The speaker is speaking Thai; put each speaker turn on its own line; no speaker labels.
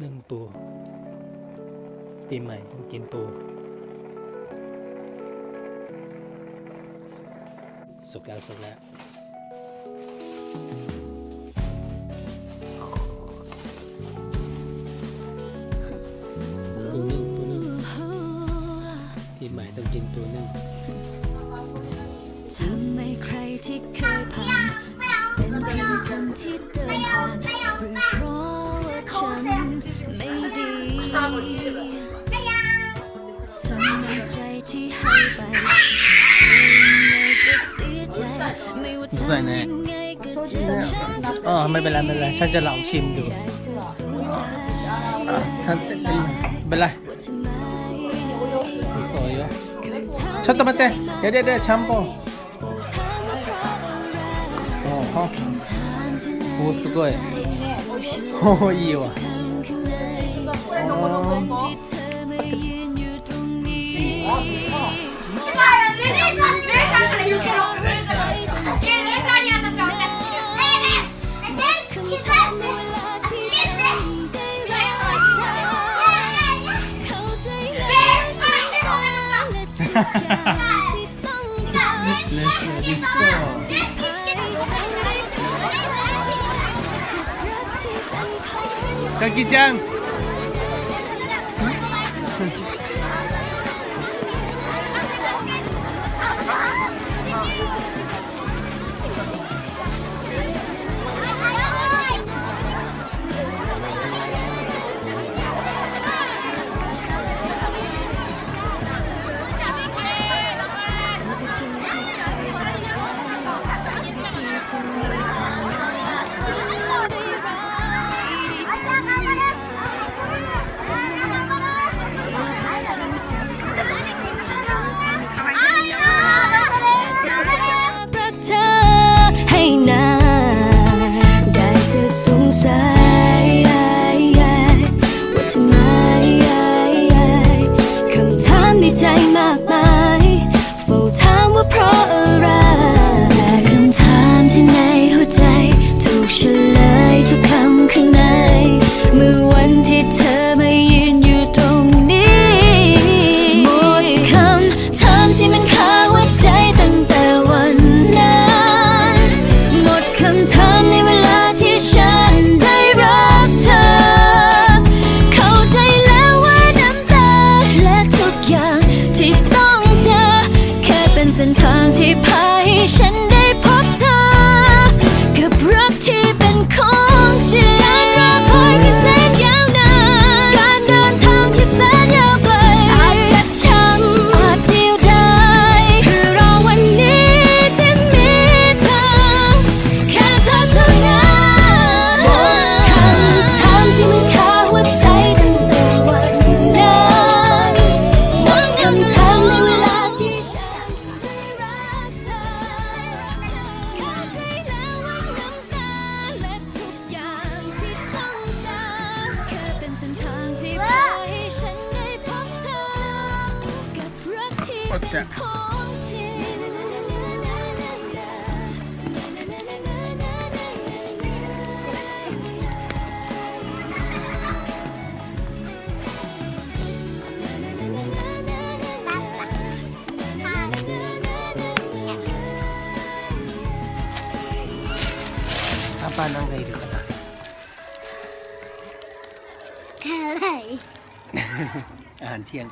เรื่องปูปีใหม่ต้องกินปู สุกแล้วสุกแล้ว
ทำไมใจที่ให้ไปไม่ก็เสียใจไม่ว่าทำยังไงก็เจ็บช้ำ
อ๋อไม่เป็นไรไม่เป็นไรฉันจะลองชิมดู
ได้แต่สงสัย
ฉันเป็นไร
ทำไม
สวยอยู่ちょっと待ってเดี๋ยวเดี๋ยวเดี๋ยวちゃんぽんโอ้โหโอ้すごいโอ้いいわ 어. 네, 네, 네. 자기장 在ดิสโก้สกิจังจะ パパなんかいるかなอาหารเที่ยง